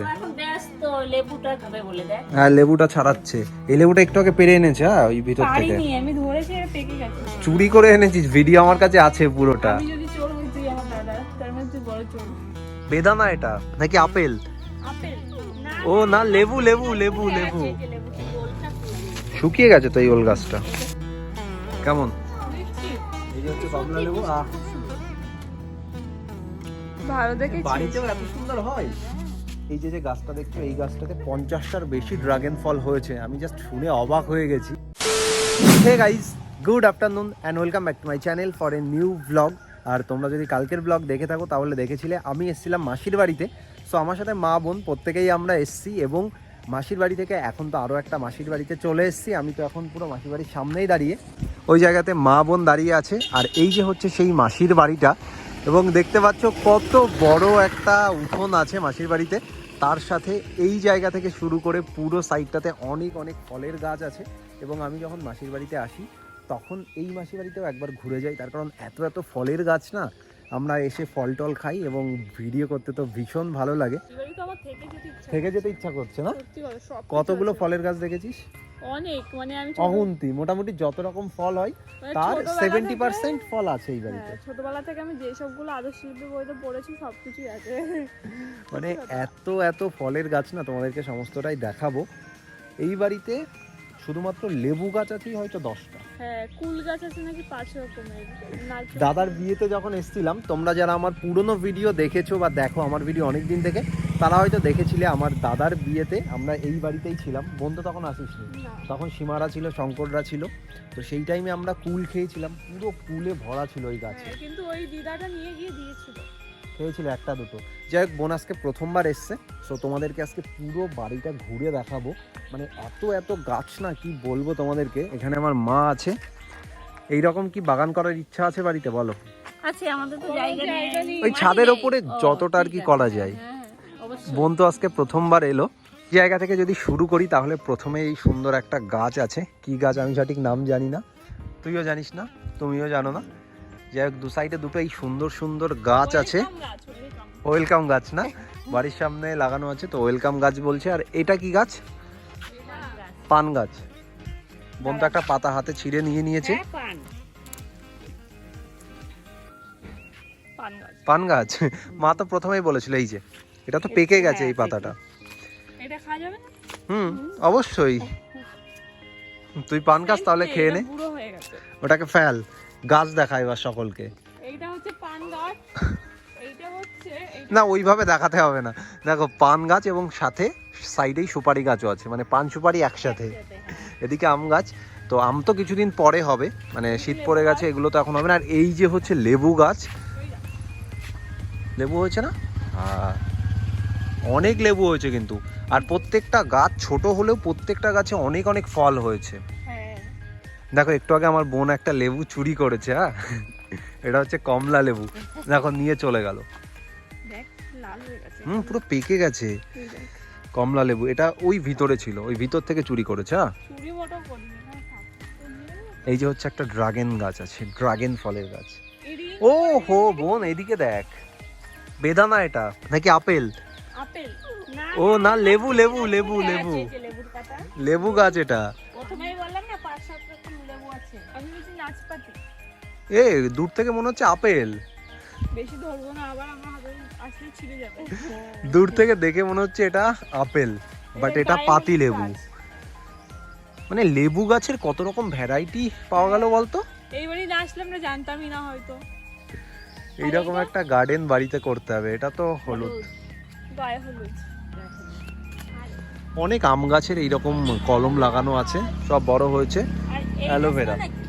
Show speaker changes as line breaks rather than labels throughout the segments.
করতে
এখন ব্যস্ত লেবুটা খাবে বলে দেখ
হ্যাঁ লেবুটা ছাড়াচ্ছে। এই লেবুটা একটু আগে পেরে এনেছে হ্যাঁ ওই ভিতর থেকে।
পারিনি আমি ধরেছি আর পেকে গেছে।
চুরি করে এনেছিস ভিডিও আমার কাছে আছে পুরোটা।
আমি যদি চোর হই তুই আমার দাদা তার তুই বড় চোর।
বেদানা এটা নাকি আপেল?
আপেল?
ও না লেবু লেবু লেবু লেবু। শুকিয়ে গেছে তো এই ওল গাছটা। কেমন?
ভালো দেখেছি
বাড়িতেও এত সুন্দর হয়? এই যে যে গাছটা দেখছ, এই গাছটাতে পঞ্চাশটার বেশি ড্রাগন ফল হয়েছে। আমি জাস্ট শুনে অবাক হয়ে গেছি। Hey guys good afternoon and welcome back to my channel for a new blog আর তোমরা যদি কালকের ব্লগ দেখে থাকো, তাহলে দেখেছিলে আমি এসেছিলাম মাসির বাড়িতে। সো আমার সাথে মা, বোন প্রত্যেকেই আমরা এসছি এবং মাসির বাড়ি থেকে এখন তো আরও একটা মাসির বাড়িতে চলে এসেছি। আমি তো এখন পুরো মাসির বাড়ির সামনেই দাঁড়িয়ে ওই জায়গাতে মা, বোন দাঁড়িয়ে আছে। আর এই যে হচ্ছে সেই মাসির বাড়িটা। এবং দেখতে পাচ্ছ কত বড় একটা উঠোন আছে মাসির বাড়িতে। তার সাথে এই জায়গা থেকে শুরু করে পুরো সাইডটাতে অনেক অনেক ফলের গাছ আছে এবং আমি যখন মাসির বাড়িতে আসি তখন এই মাসির বাড়িতেও একবার ঘুরে যাই। তার কারণ এত এত ফলের গাছ না আমরা এসে ফল টল খাই এবং ভিডিও করতে তো ভীষণ ভালো লাগে।
থেকে যেতে ইচ্ছা
করছে। না? কতগুলো ফলের গাছ দেখেছিস?
অনেক মানে আমি
অগুন্তি। মোটামুটি যত রকম ফল হয়
মানে
তার সেভেন্টি পার্সেন্ট ফল আছে এই বাড়িতে।
হ্যাঁ, ছোটবেলা থেকে আমি যে সবগুলো আদর্শ শিল্পী বইতে পড়েছি সবকিছুই আছে।
মানে এত এত ফলের গাছ না তোমাদেরকে সমস্তটাই দেখাবো। এই বাড়িতে শুধুমাত্র লেবু গাছ আছেই হয়তো দশটা।
হ্যাঁ কুল গাছ আছে নাকি পাঁচ রকমের?
দাদার বিয়েতে যখন এসছিলাম তোমরা যারা আমার পুরনো ভিডিও দেখেছ বা দেখো আমার ভিডিও অনেক দিন থেকে তারা হয়তো দেখেছিলে আমার দাদার বিয়েতে আমরা এই বাড়িতেই ছিলাম। বোন তো তখন আসিসনি তখন সীমারা ছিল শঙ্কররা ছিল। তো সেই টাইমে আমরা কুল খেয়েছিলাম। পুরো কুলে ভরা ছিল ওই গাছে।
হ্যাঁ, কিন্তু ওই দিদাটা নিয়ে গিয়ে দিয়েছিল।
খেয়েছিল একটা দুটো। যাই হোক বোন আজকে প্রথমবার এসছে। সো তোমাদেরকে আজকে পুরো বাড়িটা ঘুরে দেখাবো। মানে এত এত গাছ না কি বলব তোমাদেরকে? এখানে আমার মা আছে। এই রকম কি বাগান করার ইচ্ছা আছে বাড়িতে বলো?
আছে আমাদের তো জায়গা নেই।
ওই ছাদের। ওপরে যতটা আর কি করা যায়।
হ্যাঁ হ্যাঁ,
বোন তো আজকে প্রথমবার এলো। জায়গা থেকে যদি শুরু করি তাহলে প্রথমে এই সুন্দর একটা গাছ আছে। কি গাছ আমি সঠিক নাম জানি না। তুইও জানিস না তুমিও জানো না। যাই হোক দু সাইডে দুটো এই সুন্দর সুন্দর গাছ আছে। ওয়েলকাম গাছ না? বাড়ির সামনে লাগানো আছে তো ওয়েলকাম গাছ বলছে। আর এটা কি গাছ? পান গাছ। বোন তো একটা পাতা হাতে ছিঁড়ে নিয়ে নিয়েছে।
হ্যাঁ, পান
গাছ?
মা তো প্রথমেই বলেছিল এই যে। এটা তো পেকে গেছে এই পাতাটা।
এটা খাওয়া যাবে
হুম অবশ্যই। তুই পান গাছ তাহলে খেয়ে নে। ওটাকে ফেল গাছ দেখা এবার সকলকে।
এইটা হচ্ছে পান গাছ। এইটা হচ্ছে
না ওইভাবে দেখাতে হবে না। দেখো পান গাছ এবং সাথে সাইডেই সুপারি গাছও আছে। মানে পান সুপারি একসাথে। এদিকে আম গাছ। তো আম তো কিছুদিন পরে হবে। মানে শীত পড়ে গেছে এগুলো তো এখন হবে না। আর এই যে হচ্ছে লেবু গাছ। লেবু হয়েছে না? হ্যাঁ। অনেক লেবু হয়েছে কিন্তু। আর প্রত্যেকটা গাছ ছোট হলেও প্রত্যেকটা গাছে অনেক অনেক ফল হয়েছে।
হ্যাঁ।
দেখো একটু আগে আমার বোন একটা লেবু চুরি করেছে হ্যাঁ? এটা হচ্ছে কমলা লেবু। দেখো নিয়ে চলে গেল।
হয়ে
হুম পুরো পেকে গেছে। কমলা লেবু এটা ওই ভিতরে ছিল ওই ভিতর থেকে চুরি করেছে হ্যাঁ?
নে।
এই যে হচ্ছে একটা ড্রাগন গাছ আছে ড্রাগন ফলের গাছ। ও হো বোন এদিকে দেখ। বেদানা এটা নাকি আপেল?
আপেল? না
ও না লেবু লেবু লেবু লেবু
লেবুর পাতা।
লেবু গাছ এটা।
প্রথমেই বললাম না পাঁচ সাত রকম লেবু আছে।
আমি বলছি নাচপাতি।
এ দূর থেকে মনে হচ্ছে আপেল।
বেশি ধরবো না আবার আমার হাতে আসলে ছিঁড়ে যাবে।
দূর থেকে দেখে মনে হচ্ছে এটা আপেল বাট এটা পাতি লেবু। মানে লেবু গাছের কত রকম ভ্যারাইটি পাওয়া গেল বলতো?
এইবারই না জানতামই না হয়তো।
এইরকম একটা গার্ডেন বাড়িতে করতে হবে এটা তো হলুদ।
গায়ে হলুদ।
অনেক আম গাছের এইরকম কলম লাগানো আছে সব বড় হয়েছে।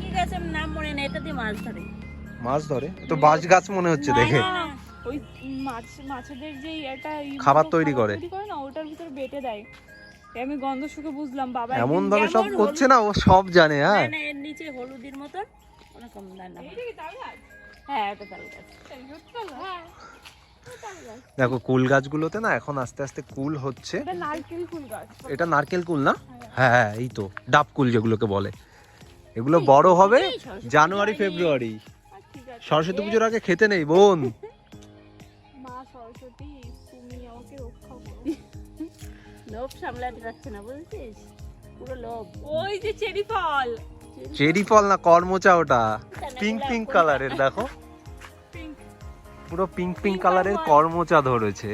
কি গাছের নাম মনে নেই এটা দিয়ে মাছ ধরে।
মাছ ধরে? তো বাঁশ গাছ মনে হচ্ছে দেখে।
ওই মাছ মাছেদের যে একটা
খাবার তৈরি করে।
না ওটার ভিতরে বেটে দেয়। আমি গন্ধ শুকে বুঝলাম বাবা
এমন ভাবে সব করছে না ও সব জানে হ্যাঁ।
না, এর নিচে হলুদের মতন ওরকম দানা? হ্যাঁ এটা তাল গাছ?
হ্যাঁ।
দেখো কুল গাছগুলোতে না এখন আস্তে আস্তে কুল হচ্ছে।
এটা নারকেল ফুল গাছ।
এটা নারকেল কুল না? হ্যাঁ। হ্যাঁ এই তো ডাব কুল যেগুলোকে বলে। এগুলো বড় হবে জানুয়ারি ফেব্রুয়ারি।
আছে।
সরস্বতী পুজোর আগে খেতে নেই বোন।
মা সরস্বতী তুমি আমাকে রক্ষা করো।
লোভ সামলাতে পারছে না বুঝছিস? পুরো লোভ।
ওই যে চেরি ফল।
চেরি ফল না কর্মচা ওটা। পিঙ্ক পিঙ্ক কালারের দেখো। পুরো পিঙ্ক পিঙ্ক কালারের কর্মচা ধরেছে।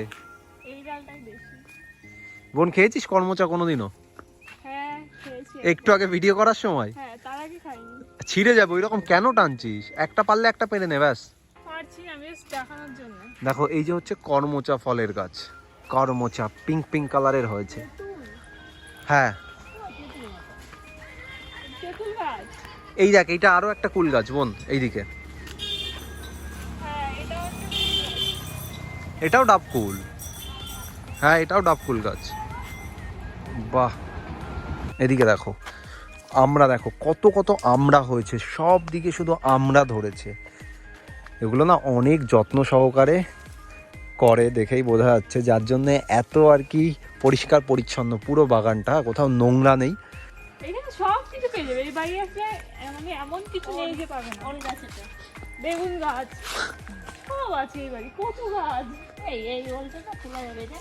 বোন খেয়েছিস কর্মচা কোনোদিনও?
হ্যাঁ
একটু আগে ভিডিও করার সময়?
হ্যাঁ
ছিঁড়ে যাবে ওই রকম কেন টানছিস? একটা পারলে একটা পেরে নে ব্যাস। দেখো এই যে হচ্ছে কর্মচা ফলের গাছ। কর্মচা পিঙ্ক পিঙ্ক কালারের হয়েছে। হ্যাঁ। এই দেখ এইটা আরও একটা কুল গাছ বোন এইদিকে। এটাও ডাব কুল। হ্যাঁ এটাও ডাব কুল গাছ। বাহ। এদিকে দেখো আমরা দেখো কত কত আমড়া হয়েছে সব দিকে শুধু আমড়া ধরেছে। এগুলো না অনেক যত্ন সহকারে করে দেখেই বোঝা যাচ্ছে যার জন্য এত আর কি পরিষ্কার পরিচ্ছন্ন পুরো বাগানটা কোথাও নোংরা নেই।
সব কিছু পেয়ে যাবে এই বাড়ি আছে মানে এমন কিছু নেই যে পাবে না। বেগুন গাছ। সব আছে এই বাড়ি কত গাছ।
এই এই ওলটা তো খোলা যাবে যে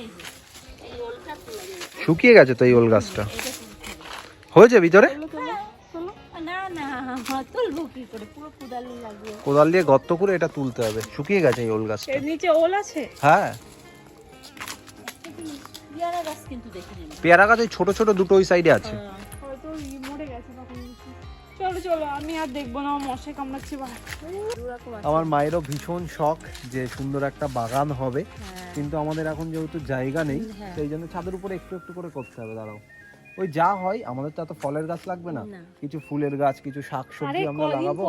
এই যে এই ওলটা খোলা যাবে
শুকিয়ে গেছে তো এই ওল গাছটা। হয়েছে ভিতরে?
কুদালি
দিয়ে গর্ত করে এটা তুলতে হবে। শুকিয়ে গেছে এই ওল গাছটা।
নিচে ওল আছে?
হ্যাঁ।
পেয়ারা গাছ কিন্তু দেখে
পেয়ারা গাছ ওই ছোট ছোট দুটো ওই সাইডে আছে।
হয়তো মরে গেছে। চলো চলো আমি আর দেখব না কামড়াচ্ছে
আমার মায়েরও ভীষণ শখ যে সুন্দর একটা বাগান হবে
হ্যাঁ।
কিন্তু আমাদের এখন যেহেতু জায়গা নেই
হ্যাঁ।
সেই জন্য ছাদের উপরে একটু একটু করে করতে হবে দাঁড়াও। ওই যা হয় আমাদের তো এত ফলের গাছ লাগবে না। কিছু ফুলের গাছ কিছু শাক সবজি আমরা লাগাবো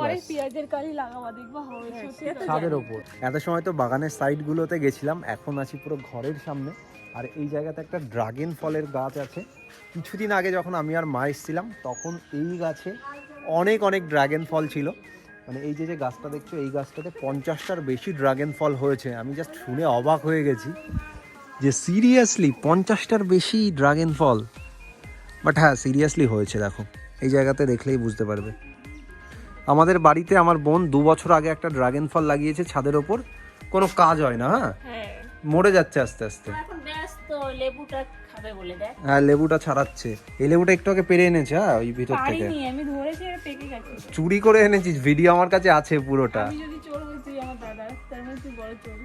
তো
ছাদের ওপর এত সময় তো বাগানের সাইডগুলোতে গেছিলাম এখন আছি পুরো ঘরের সামনে। আর এই জায়গাতে একটা ড্রাগন ফলের গাছ আছে। কিছুদিন আগে যখন আমি আর মা এসেছিলাম তখন এই গাছে অনেক অনেক ড্রাগন ফল ছিল। মানে এই যে যে গাছটা দেখছ এই গাছটাতে পঞ্চাশটার বেশি ড্রাগন ফল হয়েছে। আমি জাস্ট শুনে অবাক হয়ে গেছি যে সিরিয়াসলি পঞ্চাশটার বেশি ড্রাগন ফল বাট হ্যাঁ সিরিয়াসলি হয়েছে দেখো। এই জায়গাতে দেখলেই বুঝতে পারবে। আমাদের বাড়িতে আমার বোন দু বছর আগে একটা ড্রাগন ফল লাগিয়েছে ছাদের ওপর। কোনো কাজ হয় না হ্যাঁ?
হ্যাঁ।
মরে যাচ্ছে আস্তে আস্তে।
লেবুটা খাবে বলে দেখ।
হ্যাঁ লেবুটা ছাড়াচ্ছে। এই লেবুটা একটু আগে পেরে এনেছে হ্যাঁ ওই ভিতর থেকে।
পারিনি আমি ধরেছি আর পেকে গেছে।
চুরি করে এনেছিস ভিডিও আমার কাছে আছে পুরোটা।
আমি যদি চোর হই তুই আমার দাদা তার মানে তুই বড় চোর।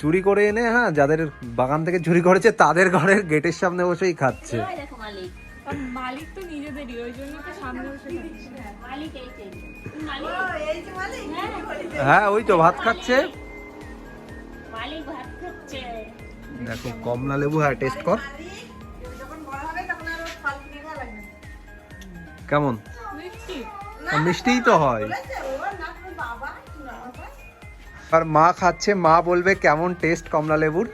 চুরি করে এনে হ্যাঁ যাদের বাগান থেকে চুরি করেছে তাদের ঘরের গেটের সামনে বসেই খাচ্ছে।
ওই দেখো মালিক।
কারণ মালিক তো নিজেদেরই ওই জন্য তো সামনে বসে খাচ্ছে।
মালিক এই যে মালিক? হ্যাঁ,
হ্যাঁ ওই তো ভাত খাচ্ছে।
মালিক ভাত খাচ্ছে।
দেখো কমলা লেবু হ্যাঁ টেস্ট কর। কেমন?
মিষ্টি
মিষ্টিই তো হয়। আর মা খাচ্ছে মা বলবে কেমন টেস্ট কমলা লেবুর?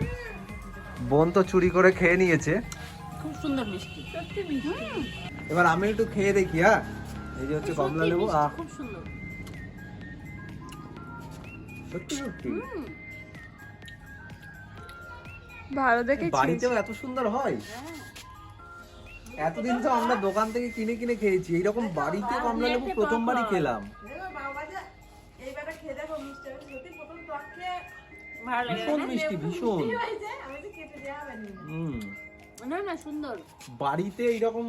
বোন তো চুরি করে খেয়ে নিয়েছে।
খুব সুন্দর মিষ্টি।
এবার আমি একটু খেয়ে দেখি হ্যাঁ? এই যে হচ্ছে কমলা লেবু
খুব সুন্দর।
সত্যি সত্যি।
ভালো দেখে
বাড়িতেও এত সুন্দর হয়? এতদিন তো আমরা দোকান থেকে কিনে কিনে খেয়েছি। এইরকম বাড়িতে কমলা লেবু প্রথমবারই খেলাম। ভীষণ মিষ্টি ভীষণ। হুম।
না না সুন্দর।
বাড়িতে এইরকম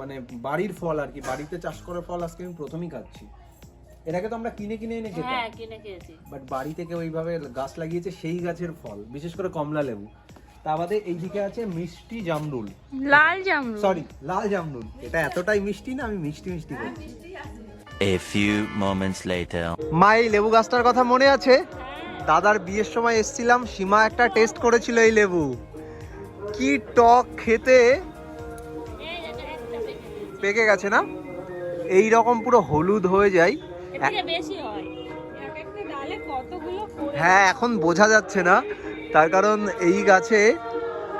মানে বাড়ির ফল আর কি বাড়িতে চাষ করা ফল আজকে আমি প্রথমই খাচ্ছি। এর আগে তো আমরা কিনে কিনে এনে খেতাম।
হ্যাঁ কিনে খেয়েছি।
বাট বাড়ি থেকে ওইভাবে গাছ লাগিয়েছে সেই গাছের ফল বিশেষ করে কমলা লেবু। তা বাদে এইদিকে আছে মিষ্টি জামরুল।
লাল জামরুল।
সরি লাল জামরুল। এটা এতটাই মিষ্টি না আমি মিষ্টি মিষ্টি করছি
A few moments later.
মা এই লেবু গাছটার কথা মনে আছে? দাদার বিয়ের সময় এসছিলাম সীমা একটা টেস্ট করেছিল এই লেবু। কি টক খেতে?
পেকে গেছে।
না? এই রকম পুরো হলুদ হয়ে যায়।
হয়।
হ্যাঁ এখন বোঝা যাচ্ছে না। তার কারণ এই গাছে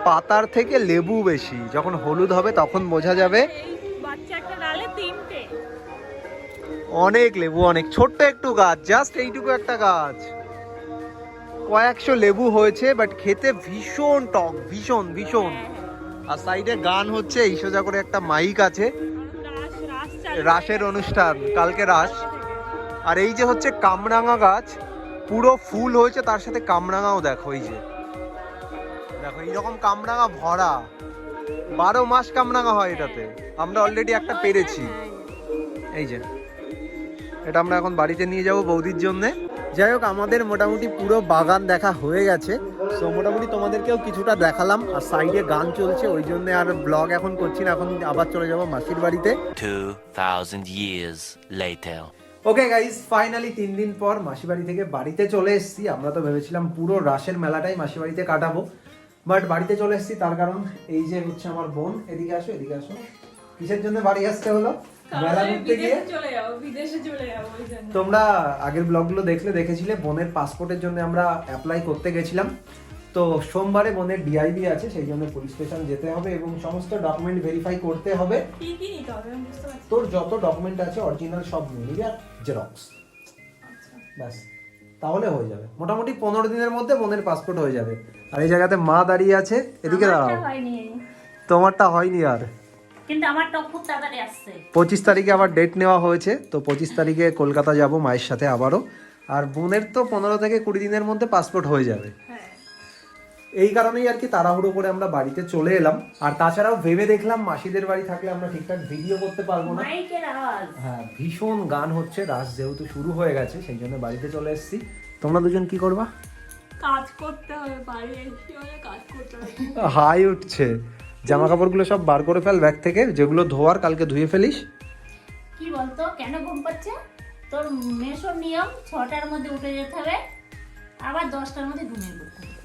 পাতার থেকে লেবু বেশি। যখন হলুদ হবে তখন বোঝা যাবে। অনেক লেবু অনেক। ছোট্ট একটু গাছ জাস্ট এইটুকু একটা গাছ। কয়েকশো লেবু হয়েছে বাট খেতে ভীষণ টক ভীষণ ভীষণ। আর সাইডে গান হচ্ছে এই সোজা করে একটা মাইক আছে।
রাস রাস
রাসের অনুষ্ঠান কালকে রাস। আর এই যে হচ্ছে কামরাঙা গাছ পুরো ফুল হয়েছে তার সাথে কামরাঙাও দেখো এই যে। দেখো এইরকম কামরাঙা ভরা। বারো মাস কামরাঙা হয় এটাতে। আমরা অলরেডি একটা পেরেছি। এই যে এটা আমরা এখন বাড়িতে নিয়ে যাব বৌদির জন্যে। যাই হোক আমাদের মোটামুটি পুরো বাগান দেখা হয়ে গেছে। সো মোটামুটি তোমাদেরকেও কিছুটা দেখালাম। আর সাইডে গান চলছে ওই জন্য আর ব্লগ এখন করছি না। এখন আবার চলে যাব মাসির বাড়িতে।
2,000 years later.
Okay guys finally তিন দিন পর মাসি বাড়ি থেকে বাড়িতে চলে এসেছি। আমরা তো ভেবেছিলাম পুরো রাসের মেলাটাই মাসি বাড়িতে কাটাবো। বাট বাড়িতে চলে এসেছি তার কারণ এই যে হচ্ছে আমার বোন এদিকে আসো এদিকে আসো। কিসের জন্য বাড়ি আসতে হলো? মেলা ঘুরতে গিয়ে? তোমরা আগের ব্লগগুলো দেখলে দেখেছিলে বোনের পাসপোর্টের জন্য আমরা অ্যাপ্লাই করতে গেছিলাম। তো সোমবারে বোনের ডিআইবি আছে সেই জন্য পুলিশ স্টেশন যেতে হবে এবং সমস্ত ডকুমেন্ট ভেরিফাই করতে হবে। তোর যত ডকুমেন্ট আছে অরিজিনাল সব নিয়ে নিবি আর জেরক্স
আচ্ছা।
ব্যাস তাহলে হয়ে যাবে। মোটামুটি পনেরো দিনের মধ্যে বোনের পাসপোর্ট হয়ে যাবে। আর এই জায়গাতে মা দাঁড়িয়ে আছে এদিকে দাঁড়াও। তোমারটা হয়নি আর।
কিন্তু আমারটা খুব তাড়াতাড়ি আসছে।
পঁচিশ তারিখে আবার ডেট নেওয়া হয়েছে তো পঁচিশ তারিখে কলকাতা যাব মায়ের সাথে আবারও। আর বোনের তো পনেরো থেকে কুড়ি দিনের মধ্যে পাসপোর্ট হয়ে যাবে।
হ্যাঁ।
এই কারণেই আর কি তাড়াহুড়ো করে আমরা বাড়িতে চলে এলাম। আর তাছাড়াও ভেবে দেখলাম মাসিদের বাড়ি থাকলে আমরা ঠিকঠাক ভিডিও করতে পারব না। হ্যাঁ ভীষণ গান হচ্ছে রাস যেহেতু শুরু হয়ে গেছে সেই জন্য বাড়িতে চলে এসেছি। তোমরা দুজন কি করবা?
কাজ করতে হবে বাড়ি এসে কাজ করতে হবে।
হাই উঠছে। জামা কাপড়গুলো সব বার করে ফেল ব্যাগ থেকে যেগুলো ধোয়ার কালকে ধুয়ে ফেলিস।
কি বলতো কেন ঘুম পাচ্ছে? তোর মেশোর নিয়ম ছটার মধ্যে উঠে যেতে হবে আবার দশটার মধ্যে ঘুমিয়ে পড়তে হবে।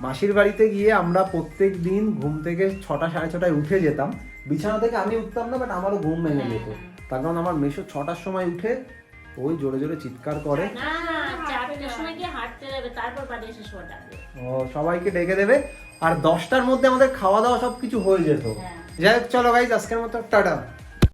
মাসির বাড়িতে গিয়ে আমরা প্রত্যেক দিন ঘুম থেকে ছটা সাড়ে ছটায় উঠে যেতাম। বিছানা থেকে আমি উঠতাম না বাট আমারও ঘুম ভেঙে যেত। তার কারণ আমার মেশো ছটার সময় উঠে ওই জোরে জোরে চিৎকার করে। ও সবাইকে ডেকে দেবে। আর দশটার মধ্যে আমাদের খাওয়া দাওয়া সব কিছু হয়ে যেত।
হ্যাঁ।
যাই হোক চলো গাইজ আজকের মতো টাটা।